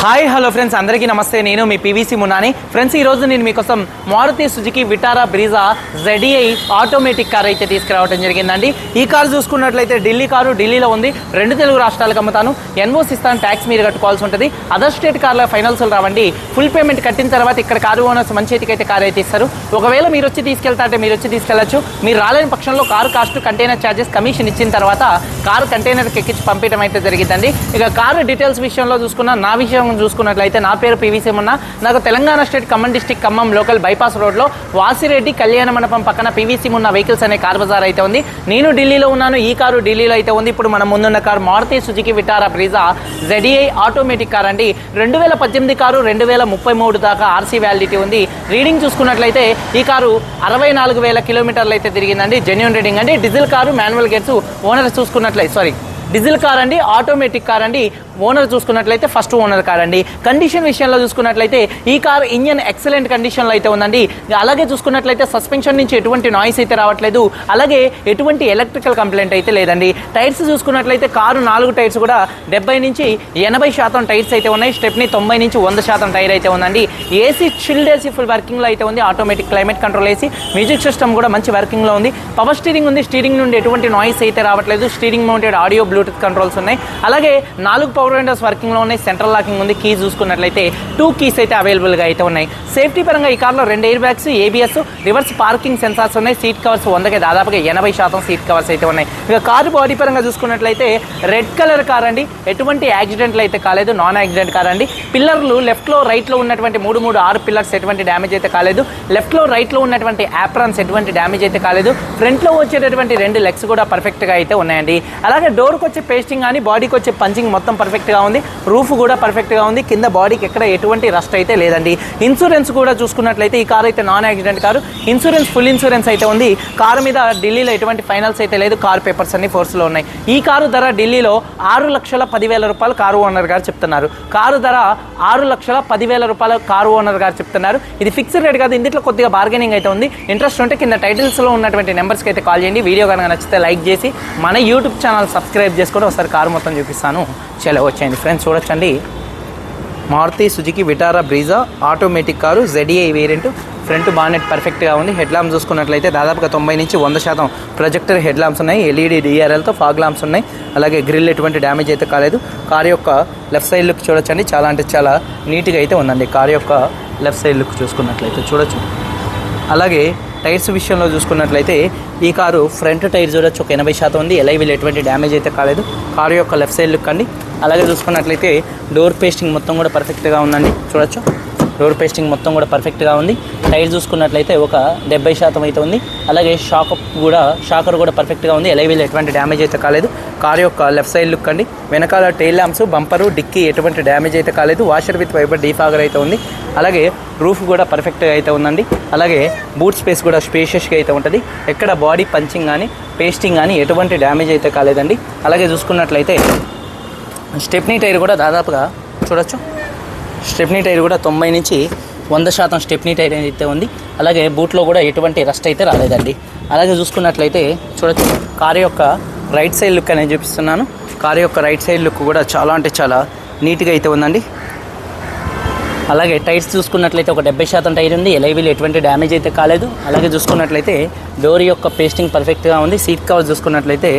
Hi hello friends. అందరికీ నమస్తే. నేను మీ పీవీసీ మున్నాని. ఫ్రెండ్స్ ఈ రోజు నేను మీకోసం Maruti Suzuki Vitara Brezza ZDI automatic car అయితే తీసుకురావడం జరిగిందండి. ఈ కారు చూసుకున్నట్లయితే ఢిల్లీ కారు ఢిల్లీలో ఉంది. రెండు తెలుగు రాష్ట్రాలకు అమ్ముతాను. ఎన్ఓస్ ఇస్తాను ట్యాక్స్ మీరు కట్టుకోవాల్సి ఉంటుంది. అదర్ స్టేట్ కార్ల ఫైనల్స్ రావండి. ఫుల్ పేమెంట్ కట్టిన తర్వాత ఇక్కడ కారు ఓనర్స్ మంచి చేతికి అయితే కార్ అయితే ఇస్తారు. ఒకవేళ మీరు వచ్చి తీసుకెళ్తా అంటే మీరు వచ్చి తీసుకెళ్ళొచ్చు మీరు రాలేని పక్షంలో car cost container charges commission ఇచ్చిన తర్వాత కారు కంటైనర్కి ఎక్కించి పంపించడం అయితే జరిగిందండి. ఇక కారు డీటెయిల్స్ విషయంలో చూసుకున్న నా విషయం చూసుకున్నట్లయితే నా పేరు పీవీసీ ఉన్న నాకు Telangana state Khammam district Khammam local bypass రోడ్లో వాసిరెడ్డి కళ్యాణ మండపం పక్కన పీవీసీ ఉన్న వెహికల్స్ అనే కార్ బజార్ అయితే ఉంది. నేను ఢిల్లీలో ఉన్నాను ఈ కారు ఢిల్లీలో అయితే ఉంది. ఇప్పుడు మనం ముందున్న car Maruti Suzuki Vitara Brezza ZDI automatic car అండి. రెండు వేల పద్దెనిమిది కారు రెండు వేల ముప్పై మూడు దాకా ఆర్సీ వ్యాలిడిటీ ఉంది. రీడింగ్ చూసుకున్నట్లయితే ఈ కారు అరవై నాలుగు వేల కిలోమీటర్లు అయితే తిరిగిందండి. జెన్యున్ రీడింగ్ అండి. Diesel car manual gates owner చూసుకున్నట్లయితే సారీ డీజిల్ కార్ అండి ఆటోమేటిక్ కార్ అండి. ఓనర్ చూసుకున్నట్లయితే ఫస్ట్ ఓనర్ కార్ అండి. కండిషన్ విషయంలో చూసుకున్నట్లయితే ఈ కార్ ఇంజన్ ఎక్సలెంట్ కండిషన్లో అయితే ఉందండి. అలాగే చూసుకున్నట్లయితే సస్పెన్షన్ నుంచి ఎటువంటి నాయిస్ అయితే రావట్లేదు. అలాగే ఎటువంటి ఎలక్ట్రికల్ కంప్లైంట్ అయితే లేదండి. టైర్స్ చూసుకున్నట్లయితే కారు నాలుగు టైర్స్ కూడా డెబ్బై నుంచి ఎనభై శాతం టైర్స్ అయితే ఉన్నాయి. స్టెప్ని తొంభై నుంచి వంద శాతం టైర్ అయితే ఉందండి. ఏసీ చిల్డ్ ఏసీ ఫుల్ వర్కింగ్లో అయితే ఉంది. Automatic climate control AC music system కూడా మంచి వర్కింగ్లో ఉంది. పవర్ స్టీరింగ్ ఉంది. స్టీరింగ్ నుండి ఎటువంటి నాయిస్ అయితే రావట్లేదు. Steering mounted audio Bluetooth controls ఉన్నాయి. అలాగే నాలుగు పవర్ విండోస్ వర్కింగ్లో ఉన్నాయి. సెంట్రల్ లాకింగ్ ఉంది. కీ చూసుకున్నట్లయితే టూ కీస్ అయితే అవైలబుల్గా అయితే ఉన్నాయి. సేఫ్టీ పరంగా ఈ కార్లో రెండు air bags ABS reverse parking sensors ఉన్నాయి. సీట్ కవర్స్ వందకి దాదాపుగా ఎనభై శాతం సీట్ కవర్స్ అయితే ఉన్నాయి. ఇక కారు బాడీ పరంగా చూసుకున్నట్లయితే రెడ్ కలర్ కార్ అండి. ఎటువంటి యాక్సిడెంట్లు అయితే కాలేదు. నాన్ యాక్సిడెంట్ కార్ అండి. పిల్లర్లు లెఫ్ట్లో రైట్లో ఉన్నటువంటి మూడు మూడు ఆరు పిల్లర్స్ ఎటువంటి డ్యామేజ్ అయితే కాలేదు. లెఫ్ట్లో రైట్లో ఉన్నటువంటి యాప్రాన్స్ ఎటువంటి డ్యామేజ్ అయితే కాలేదు. ఫ్రంట్లో వచ్చేటటువంటి రెండు లెగ్స్ కూడా పర్ఫెక్ట్గా అయితే ఉన్నాయండి. అలాగే డోర్ వచ్చే పేస్టింగ్ కానీ బాడీకి వచ్చే పంచింగ్ మొత్తం పర్ఫెక్ట్గా ఉంది. రూఫ్ కూడా పర్ఫెక్ట్గా ఉంది. కింద బాడీకి ఎక్కడ ఎటువంటి రస్ట్ అయితే లేదండి. ఇన్సూరెన్స్ కూడా చూసుకున్నట్లయితే ఈ కార్ అయితే non accident car insurance full insurance అయితే ఉంది. కారు మీద ఢిల్లీలో ఎటువంటి ఫైనల్స్ అయితే లేదు. కార్ పేపర్స్ అన్ని ఫోర్స్లో ఉన్నాయి. ఈ కారు ధర ఢిల్లీలో ఆరు లక్షల పదివేల రూపాయలు కారు ఓనర్ గారు చెప్తున్నారు. కారు ధర ఆరు లక్షల పదివేల రూపాయల కారు ఓనర్ గారు చెప్తున్నారు. ఇది ఫిక్స్డ్ రేట్ కాదు. ఇందులో కొద్దిగా బార్గెనింగ్ అయితే ఉంది. ఇంట్రెస్ట్ ఉంటే కింద టైటిల్స్లో ఉన్నటువంటి నెంబర్స్కి అయితే కాల్ చేయండి. వీడియో కనుక నచ్చితే లైక్ చేసి మన యూట్యూబ్ ఛానల్ సబ్స్క్రైబ్ చేసుకొని ఒకసారి కారు మొత్తం చూపిస్తాను. చాలా వచ్చేయండి. ఫ్రెండ్స్ చూడొచ్చండి. Maruti Suzuki Vitara Brezza automatic car ZDI variant. Front bonnet పర్ఫెక్ట్గా ఉంది. హెడ్ ల్యాంప్స్ చూసుకున్నట్లయితే దాదాపుగా తొంభై నుంచి వంద శాతం ప్రొజెక్టర్ హెడ్ ల్యాంప్స్ ఉన్నాయి ఎల్ఈడి డిఆర్ఎల్తో ఫాగ్ ల్యాంప్స్ ఉన్నాయి. అలాగే గ్రిల్ ఎటువంటి డ్యామేజ్ అయితే కాలేదు. కార్ యొక్క లెఫ్ట్ సైడ్ లుక్ చూడొచ్చండి. చాలా అంటే చాలా నీట్గా అయితే ఉందండి. కార్ యొక్క లెఫ్ట్ సైడ్ లుక్ చూసుకున్నట్లయితే చూడొచ్చు. అలాగే టైర్స్ విషయంలో చూసుకున్నట్లయితే ఈ కారు ఫ్రంట్ టైర్ చూడొచ్చు ఒక ఎనభై శాతం ఉంది. ఎలా వీళ్ళు ఎటువంటి డ్యామేజ్ అయితే కాలేదు. కారు యొక్క లెఫ్ట్ సైడ్ లుక్ అండి. అలాగే చూసుకున్నట్లయితే డోర్ పేస్టింగ్ మొత్తం కూడా పర్ఫెక్ట్గా ఉందండి. చూడొచ్చు. రోడ్ పేస్టింగ్ మొత్తం కూడా పర్ఫెక్ట్గా ఉంది. టైర్ చూసుకున్నట్లయితే ఒక డెబ్బై శాతం అయితే ఉంది. అలాగే షాక్ కూడా షాకర్ కూడా పర్ఫెక్ట్గా ఉంది. ఎలైవీల్ ఎటువంటి డ్యామేజ్ అయితే కాలేదు. కార్ యొక్క లెఫ్ట్ సైడ్ లుక్ అండి. వెనకాల టైల్ ల్యాంప్స్ బంపరు డిక్కీ ఎటువంటి డ్యామేజ్ అయితే కాలేదు. వాషర్ విత్ వైపర్ డీఫాగర్ అయితే ఉంది. అలాగే రూఫ్ కూడా పర్ఫెక్ట్గా అయితే ఉందండి. అలాగే బూట్ స్పేస్ కూడా స్పేషియస్గా అయితే ఉంటుంది. ఎక్కడ బాడీ పంచింగ్ కానీ పేస్టింగ్ కానీ ఎటువంటి డ్యామేజ్ అయితే కాలేదండి. అలాగే చూసుకున్నట్లయితే స్టెప్నీ టైర్ కూడా దాదాపుగా చూడొచ్చు. స్టెప్నీ టైర్ కూడా తొంభై నుంచి వంద శాతం స్టెప్నీ టైర్ అయితే ఉంది. అలాగే బూట్లో కూడా ఎటువంటి రస్ట్ అయితే రాలేదండి. అలాగే చూసుకున్నట్లయితే చూడొచ్చు కారు యొక్క రైట్ సైడ్ లుక్ అనేది చూపిస్తున్నాను. కారు యొక్క రైట్ సైడ్ లుక్ కూడా చాలా అంటే చాలా నీట్గా అయితే ఉందండి. అలాగే టైర్స్ చూసుకున్నట్లయితే ఒక డెబ్బై శాతం టైర్ ఉంది. ఎలైవీలు ఎటువంటి డ్యామేజ్ అయితే కాలేదు. అలాగే చూసుకున్నట్లయితే డోర్ యొక్క పేస్టింగ్ పర్ఫెక్ట్గా ఉంది. సీట్ కవర్స్ చూసుకున్నట్లయితే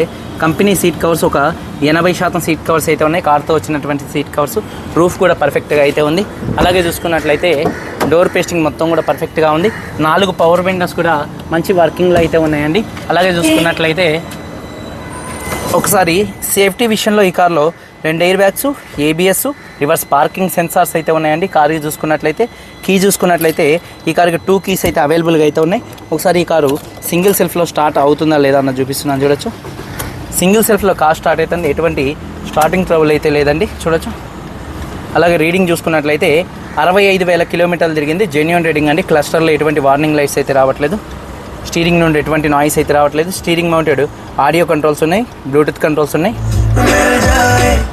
కంపెనీ సీట్ కవర్స్ ఒక ఎనభై శాతం సీట్ కవర్స్ అయితే ఉన్నాయి. కార్తో వచ్చినటువంటి సీట్ కవర్స్ రూఫ్ కూడా పర్ఫెక్ట్గా అయితే ఉంది. అలాగే చూసుకున్నట్లయితే డోర్ పేస్టింగ్ మొత్తం కూడా పర్ఫెక్ట్గా ఉంది. నాలుగు పవర్ విండోస్ కూడా మంచి వర్కింగ్లో అయితే ఉన్నాయండి. అలాగే చూసుకున్నట్లయితే ఒకసారి సేఫ్టీ విషయంలో ఈ కార్లో రెండు air bags ABS reverse parking sensors అయితే ఉన్నాయండి. కారు చూసుకున్నట్లయితే కీ చూసుకున్నట్లయితే ఈ కారుకి టూ కీస్ అయితే అవైలబుల్గా అయితే ఉన్నాయి. ఒకసారి ఈ కారు సింగిల్ సెల్ఫ్లో స్టార్ట్ అవుతుందా లేదా అన్న చూపిస్తున్నాను చూడొచ్చు. సింగిల్ సెల్ఫ్లో కార్ స్టార్ట్ అవుతుంది. ఎటువంటి స్టార్టింగ్ ట్రబుల్ అయితే లేదండి. చూడొచ్చు. అలాగే రీడింగ్ చూసుకున్నట్లయితే అరవై ఐదు వేల కిలోమీటర్లు తిరిగింది. జెన్యున్ రీడింగ్ అండి. క్లస్టర్లో ఎటువంటి వార్నింగ్ లైట్స్ అయితే రావట్లేదు. స్టీరింగ్ నుండి ఎటువంటి నాయిస్ అయితే రావట్లేదు. స్టీరింగ్ మౌంటెడ్ ఆడియో కంట్రోల్స్ ఉన్నాయి. బ్లూటూత్ కంట్రోల్స్ ఉన్నాయి.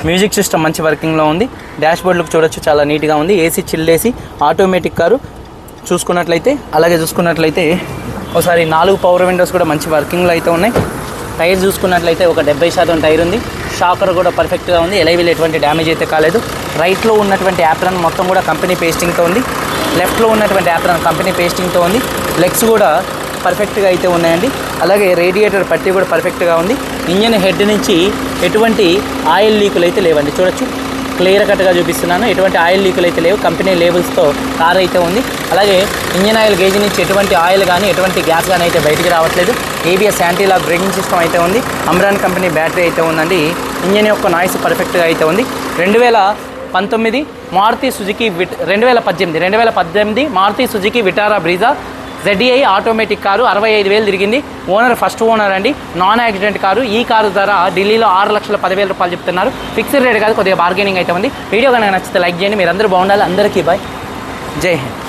మ్యూజిక్ సిస్టమ్ మంచి వర్కింగ్లో ఉంది. డాష్ బోర్డ్ చూడొచ్చు చాలా నీట్గా ఉంది. ఏసీ చిల్లేసి ఏసీ ఆటోమేటిక్ కారు చూసుకున్నట్లయితే అలాగే చూసుకున్నట్లయితే ఒకసారి నాలుగు పవర్ విండోస్ కూడా మంచి వర్కింగ్లో అయితే ఉన్నాయి. టైర్ చూసుకున్నట్లయితే ఒక డెబ్బై శాతం టైర్ ఉంది. షాకర్ కూడా పర్ఫెక్ట్గా ఉంది. ఎలైవిల్ ఎటువంటి డ్యామేజ్ అయితే కాలేదు. రైట్లో ఉన్నటువంటి యాప్రన్ మొత్తం కూడా కంపెనీ పేస్టింగ్తో ఉంది. లెఫ్ట్లో ఉన్నటువంటి యాప్రన్ కంపెనీ పేస్టింగ్తో ఉంది. లెగ్స్ కూడా పర్ఫెక్ట్గా అయితే ఉన్నాయండి. అలాగే రేడియేటర్ పట్టి కూడా పర్ఫెక్ట్గా ఉంది. ఇంజన్ హెడ్ నుంచి ఎటువంటి ఆయిల్ లీకులు అయితే లేవండి. చూడొచ్చు. క్లియర్ కట్గా చూపిస్తున్నాను. ఎటువంటి ఆయిల్ లీకులు అయితే లేవు. కంపెనీ లేబుల్స్తో కార్ అయితే ఉంది. అలాగే ఇంజన్ ఆయిల్ గేజ్ నుంచి ఎటువంటి ఆయిల్ కానీ ఎటువంటి గ్యాస్ కానీ అయితే బయటికి రావట్లేదు. ABS anti lock braking system అయితే ఉంది. అమ్రాన్ కంపెనీ బ్యాటరీ అయితే ఉందండి. ఇంజన్ యొక్క నాయిస్ పర్ఫెక్ట్గా అయితే ఉంది. రెండు వేల పంతొమ్మిది మారుతి సుజుకి విట్ రెండు వేల పద్దెనిమిది రెండు వేల పద్దెనిమిది Maruti Suzuki Vitara Brezza ZEI automatic car అరవై ఐదు వేలు తిరిగింది. ఓనర్ ఫస్ట్ ఓనర్ అండి. నాన్ యాక్సిడెంట్ కారు ఈ కారు ధర ఢిల్లీలో ఆరు లక్షల పదివేల రూపాయలు చెప్తున్నారు. ఫిక్స్డ్ రేట్ కాదు కొద్దిగా బార్గెనింగ్ అయితే ఉంది. వీడియో కనుక నచ్చితే లైక్ చేయండి. మీరు అందరూ బాగుండాలి. అందరికీ బాయ్ జై హింద్.